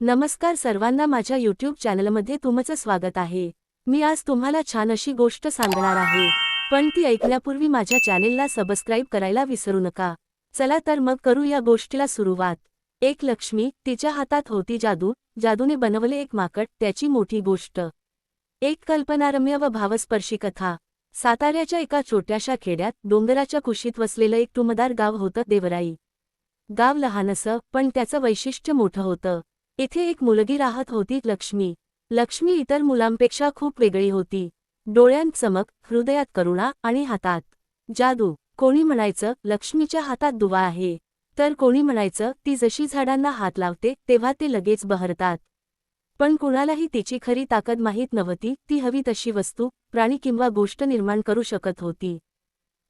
नमस्कार सर्वांना माझ्या यूट्यूब चॅनलमध्ये तुमचं स्वागत आहे. मी आज तुम्हाला छान अशी गोष्ट सांगणार आहे. पण ती ऐकल्यापूर्वी माझ्या चॅनेलला सबस्क्राईब करायला विसरू नका. चला तर मग करू या गोष्टीला सुरुवात. एक लक्ष्मी तिच्या हातात होती जादू. जादूने बनवले एक माकड त्याची मोठी गोष्ट. एक कल्पनारम्य व भावस्पर्शी कथा. साताऱ्याच्या एका छोट्याशा खेड्यात डोंगराच्या कुशीत वसलेलं एक टुमदार गाव होतं देवराई. गाव लहानसं पण त्याचं वैशिष्ट्य मोठं होतं. इथे एक मुलगी राहत होती लक्ष्मी. लक्ष्मी इतर मुलांपेक्षा खूप वेगळी होती. डोळ्यांत चमक हृदयात करुणा आणि हातात. जादू. कोणी म्हणायचं लक्ष्मीच्या हातात दुवा आहे. तर कोणी म्हणायचं ती जशी झाडांना हात लावते तेव्हा ते लगेच बहरतात. पण कुणालाही तिची खरी ताकद माहीत नव्हती ती हवी तशी वस्तू प्राणी किंवा गोष्ट निर्माण करू शकत होती.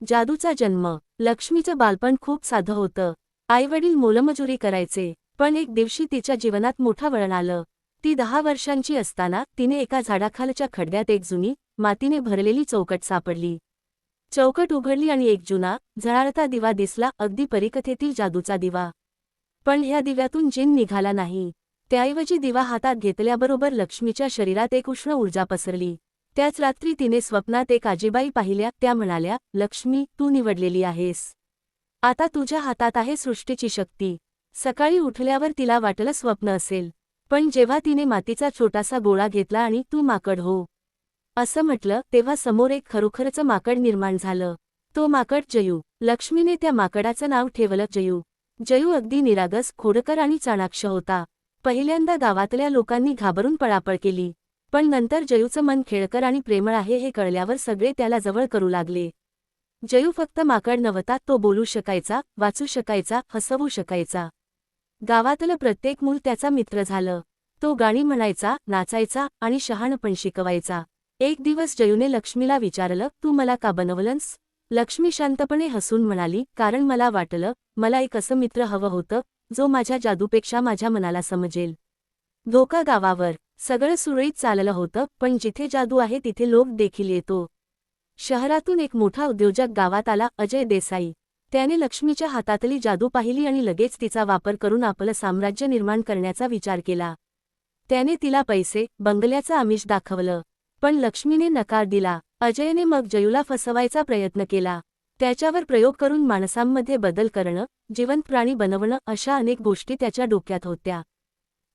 जादूचा जन्म. लक्ष्मीचं बालपण खूप साधं होतं. आईवडील मोलमजुरी करायचे. पण एक दिवशी तिच्या जीवनात मोठा वळण आलं. ती दहा वर्षांची असताना तिने एका झाडाखालच्या खड्ड्यात एक जुनी मातीने भरलेली चौकट सापडली. चौकट उघडली आणि एक जुना झळाळता दिवा दिसला अगदी परिकथेतील जादूचा दिवा. पण ह्या दिव्यातून जिन निघाला नाही. त्याऐवजी दिवा हातात घेतल्याबरोबर लक्ष्मीच्या शरीरात एक उष्ण ऊर्जा पसरली. त्याच रात्री तिने स्वप्नात एक आजीबाई पाहिल्या त्या म्हणाल्या लक्ष्मी तू निवडलेली आहेस. आता तुझ्या हातात आहे सृष्टीची शक्ती. सकाळी उठल्यावर तिला वाटलं स्वप्न असेल. पण जेव्हा तिने मातीचा छोटासा गोळा घेतला आणि तू माकड हो असं म्हटलं तेव्हा समोर एक खरोखरचं माकड निर्माण झालं. तो माकड जयू. लक्ष्मीने त्या माकडाचं नाव ठेवलं जयू. जयू अगदी निरागस खोडकर आणि चाणाक्ष होता. पहिल्यांदा गावातल्या लोकांनी घाबरून पळापळ केली. पण नंतर जयूचं मन खेळकर आणि प्रेमळ आहे हे कळल्यावर सगळे त्याला जवळ करू लागले. जयू फक्त माकड नव्हता तो बोलू शकायचा वाचू शकायचा हसवू शकायचा. गावातलं प्रत्येक मूल त्याचा मित्र झालं. तो गाणी म्हणायचा नाचायचा आणि शहाणपण शिकवायचा. एक दिवस जयूने लक्ष्मीला विचारलं तू मला का बनवलंस? लक्ष्मी शांतपणे हसून म्हणाली कारण मला वाटलं मला एक असं मित्र हवं होतं जो माझ्या जादूपेक्षा माझ्या मनाला समजेल. धोका गावावर. सगळं सुरळीत चाललं होतं पण जिथे जादू आहे तिथे लोक देखील येतो. शहरातून एक मोठा उद्योजक गावात आला अजय देसाई. त्याने लक्ष्मीच्या हातातली जादू पाहिली आणि लगेच तिचा वापर करून आपलं साम्राज्य निर्माण करण्याचा विचार केला. त्याने तिला पैसे बंगल्याचं आमिष दाखवलं. पण लक्ष्मीने नकार दिला. अजयने मग जयूला फसवायचा प्रयत्न केला. त्याच्यावर प्रयोग करून माणसांमध्ये बदल करणं जिवंत प्राणी बनवणं अशा अनेक गोष्टी त्याच्या डोक्यात होत्या.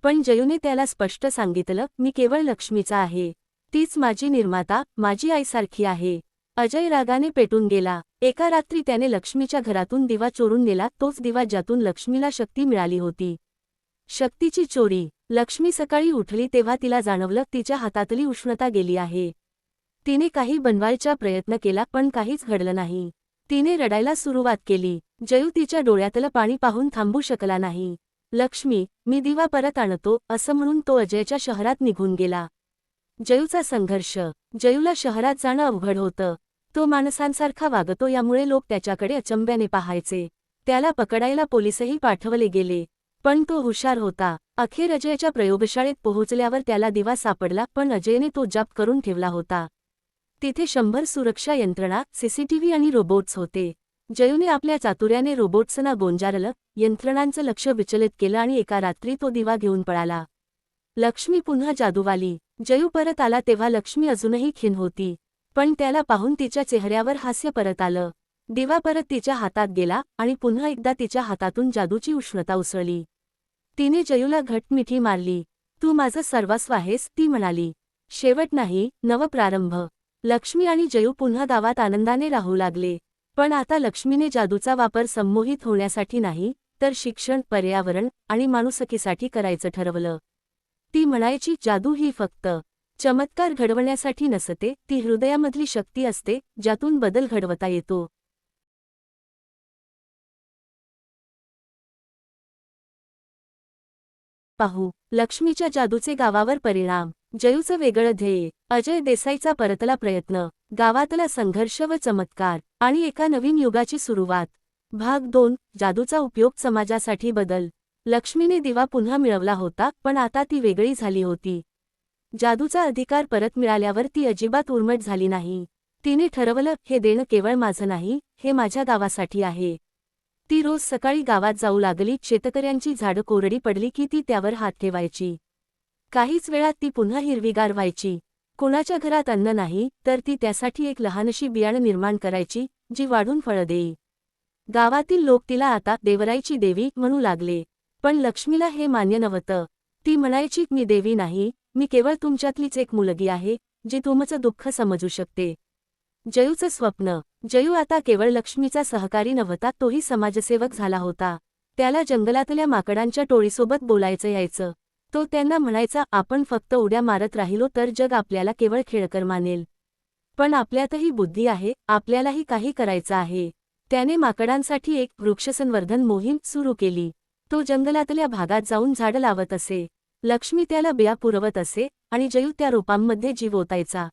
पण जयूने त्याला स्पष्ट सांगितलं मी केवळ लक्ष्मीचा आहे. तीच माझी निर्माता माझी आईसारखी आहे. अजय रागाने पेटून गेला. एका रात्री त्याने लक्ष्मीच्या घरातून दिवा चोरून नेला. तोच दिवा ज्यातून लक्ष्मीला शक्ती मिळाली होती. शक्तीची चोरी. लक्ष्मी सकाळी उठली तेव्हा तिला जाणवलं तिच्या हातातली उष्णता गेली आहे. तिने काही बनवायचा प्रयत्न केला पण काहीच घडलं नाही. तिने रडायला सुरुवात केली. जयू तिच्या डोळ्यातलं पाणी पाहून थांबू शकला नाही. लक्ष्मी मी दिवा परत आणतो असं म्हणून तो अजयच्या शहरात निघून गेला. जयूचा संघर्ष. जयूला शहरात जाणं अवघड होतं. तो माणसांसारखा वागतो यामुळे लोक त्याच्याकडे अचंब्याने पाहायचे. त्याला पकडायला पोलिसही पाठवले गेले. पण तो हुशार होता. अखेर अजयच्या प्रयोगशाळेत पोहोचल्यावर त्याला दिवा सापडला पण अजयने तो जप करून ठेवला होता. तिथे शंभर सुरक्षा यंत्रणा सीसीटीव्ही आणि रोबोट्स होते. जयूने आपल्या चातुर्याने रोबोट्सना गोंजारलं यंत्रणांचं लक्ष विचलित केलं आणि एका रात्री तो दिवा घेऊन पळाला. लक्ष्मी पुन्हा जादूवाली. जयू परत आला तेव्हा लक्ष्मी अजूनही खिन होती. पण त्याला पाहून तिच्या चेहऱ्यावर हास्य परत आलं. दिवा परत तिच्या हातात गेला आणि पुन्हा एकदा तिच्या हातातून जादूची उष्णता उसळली. तिने जयूला घटमिठी मारली. तू माझं सर्वस्व आहेस ती म्हणाली. शेवट नाही नवप्रारंभ लक्ष्मी आणि जयू पुन्हा गावात आनंदाने राहू लागले. पण आता लक्ष्मीने जादूचा वापर संमोहित होण्यासाठी नाही तर शिक्षण पर्यावरण आणि माणुसकीसाठी करायचं ठरवलं. ती म्हणायची जादू ही फक्त चमत्कार घडवण्यासाठी नसते ती हृदयामधली शक्ती असते ज्यातून बदल घडवता येतो. पाहू लक्ष्मीच्या जादूचे गावावर परिणाम जयूचं वेगळं ध्येय अजय देसाईचा परतला प्रयत्न गावातला संघर्ष व चमत्कार आणि एका नवीन युगाची सुरुवात. भाग दोन जादूचा उपयोग समाजासाठी बदल. लक्ष्मीने दिवा पुन्हा मिळवला होता पण आता ती वेगळी झाली होती. जादूचा अधिकार परत मिळाल्यावर ती अजिबात उर्मट झाली नाही. तिने ठरवलं हे देणं केवळ माझं नाही हे माझ्या गावासाठी आहे. ती रोज सकाळी गावात जाऊ लागली शेतकऱ्यांची झाडं कोरडी पडली की ती त्यावर हात ठेवायची. काहीच वेळात ती पुन्हा हिरवीगार व्हायची. कोणाच्या घरात अन्न नाही तर ती त्यासाठी एक लहानशी बियाणं निर्माण करायची जी वाढून फळं देई. गावातील लोक तिला आता देवराईची देवी म्हणू लागले. पण लक्ष्मीला हे मान्य नव्हतं. ती म्हणायची मी देवी नाही मी केवळ तुमच्यातलीच एक मुलगी आहे जी तुमचं दुःख समजू शकते. जयूचं स्वप्न जयू आता केवळ लक्ष्मीचा सहकारी नव्हता तोही समाजसेवक झाला होता. त्याला जंगलातल्या माकडांच्या टोळीसोबत बोलायचं यायचं. तो त्यांना म्हणायचा आपण फक्त उड्या मारत राहिलो तर जग आपल्याला केवळ खेळकर मानेल. पण आपल्यातही बुद्धी आहे आपल्यालाही काही करायचं आहे. त्याने माकडांसाठी एक वृक्षसंवर्धन मोहीम सुरू केली. तो जंगलातल्या भागात जाऊन झाडं लावत असे. लक्ष्मी त्याला बिया पुरवत असे आणि जयू त्या रोपांमध्ये जीव ओतायचा.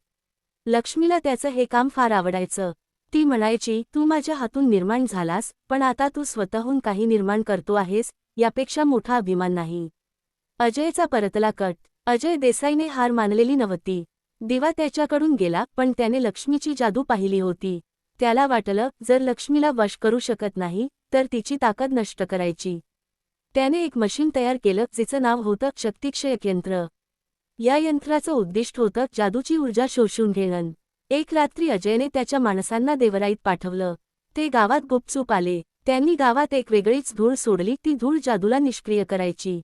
लक्ष्मीला त्याचं हे काम फार आवडायचं. ती म्हणायची तू माझ्या हातून निर्माण झालास पण आता तू स्वतःहून काही निर्माण करतो आहेस यापेक्षा मोठा अभिमान नाही. अजयचा परतला कट. अजय देसाईने हार मानलेली नव्हती. दिवा त्याच्याकडून गेला पण त्याने लक्ष्मीची जादू पाहिली होती. त्याला वाटलं जर लक्ष्मीला वश करू शकत नाही तर तिची ताकद नष्ट करायची. त्याने एक मशीन तयार केलं जिचं नाव होतं शक्तिक्षयक यंत्र. या यंत्राचं उद्दिष्ट होतं जादूची ऊर्जा शोषून घेणं. एक रात्री अजयने त्याच्या माणसांना देवराईत पाठवलं. ते गावात गुपचूप आले. त्यांनी गावात एक वेगळीच धूळ सोडली ती धूळ जादूला निष्क्रिय करायची.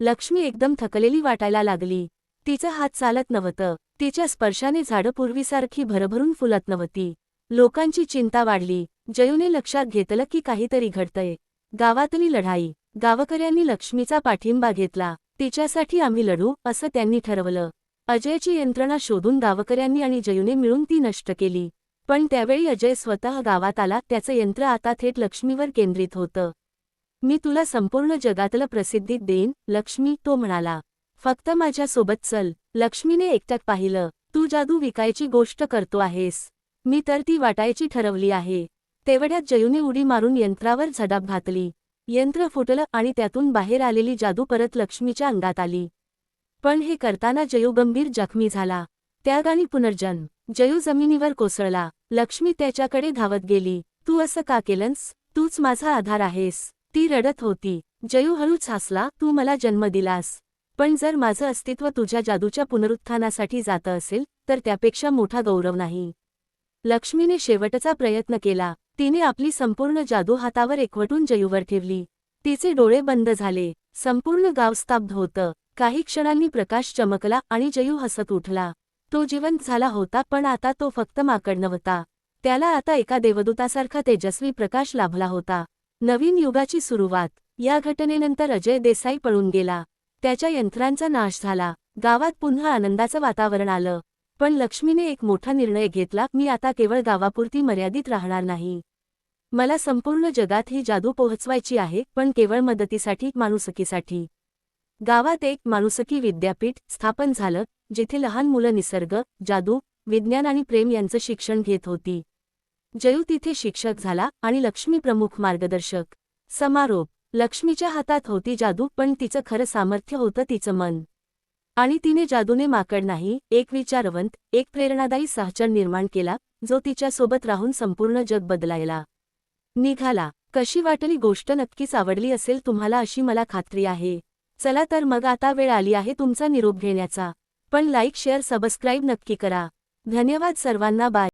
लक्ष्मी एकदम थकलेली वाटायला लागली. तिचं हात चालत नव्हतं. तिच्या स्पर्शाने झाडं पूर्वीसारखी भरभरून फुलत नव्हती. लोकांची चिंता वाढली. जयूने लक्षात घेतलं की काहीतरी घडतंय. गावातली लढाई. गावकऱ्यांनी लक्ष्मीचा पाठिंबा घेतला. तिच्यासाठी आम्ही लढू असं त्यांनी ठरवलं. अजयची यंत्रणा शोधून गावकऱ्यांनी आणि जयूने मिळून ती नष्ट केली. पण त्यावेळी अजय स्वतः गावात आला. त्याचं यंत्र आता थेट लक्ष्मीवर केंद्रित होतं. मी तुला संपूर्ण जगातलं प्रसिद्धीत देईन लक्ष्मी तो म्हणाला. फक्त माझ्यासोबत चल. लक्ष्मीने एकटक पाहिलं. तू जादू विकायची गोष्ट करतो आहेस. मी तर ती वाटायची ठरवली आहे. तेवढ्यात जयूने उडी मारून यंत्रावर झडाप घातली. यंत्र फुटलं आणि त्यातून बाहेर आलेली जादू परत लक्ष्मीच्या अंगात आली. पण हे करताना जयू गंभीर जखमी झाला. त्याग आणि पुनर्जन्म. जयू जमिनीवर कोसळला. लक्ष्मी त्याच्याकडे धावत गेली. तू असं का केलंस? तूच माझा आधार आहेस. ती रडत होती. जयू हळूच हसला तू मला जन्म दिलास. पण जर माझं अस्तित्व तुझ्या जादूच्या पुनरुत्थानासाठी जातं असेल तर त्यापेक्षा मोठा गौरव नाही. लक्ष्मीने शेवटचा प्रयत्न केला. तिने आपली संपूर्ण जादू हातावर एकवटून जयूवर ठेवली. तिचे डोळे बंद झाले. संपूर्ण गाव स्तब्ध होतं. काही क्षणांनी प्रकाश चमकला आणि जयू हसत उठला. तो जिवंत झाला होता पण आता तो फक्त माकड नव्हता त्याला आता एका देवदूतासारखा तेजस्वी प्रकाश लाभला होता. नवीन युगाची सुरुवात. या घटनेनंतर अजय देसाई पळून गेला. त्याच्या यंत्रांचा नाश झाला. गावात पुन्हा आनंदाचं वातावरण आलं. पण लक्ष्मीने एक मोठा निर्णय घेतला मी आता केवळ गावापुरती मर्यादित राहणार नाही. मला संपूर्ण जगात ही जादू पोहोचवायची आहे पण केवळ मदतीसाठी माणुसकीसाठी. गावात एक माणुसकी विद्यापीठ स्थापन झालं जिथे लहान मुलं निसर्ग जादू विज्ञान आणि प्रेम यांचं शिक्षण घेत होती. जयू तिथे शिक्षक झाला आणि लक्ष्मी प्रमुख मार्गदर्शक समारोप. लक्ष्मीच्या हातात होती जादू पण तिचं खरं सामर्थ्य होतं तिचं मन. आणि तिने जादूने माकड नाही एक विचारवंत एक प्रेरणादायी सहचर निर्माण केला जो तिच्यासोबत राहून संपूर्ण जग बदलायला निघाला. कशी वाटली गोष्ट नक्कीच आवडली असेल तुम्हाला अशी मला खात्री आहे. चला तर मग आता वेळ आली आहे तुमचा निरोप घेण्याचा. पण लाईक शेअर सबस्क्राईब नक्की करा. धन्यवाद सर्वांना बाय.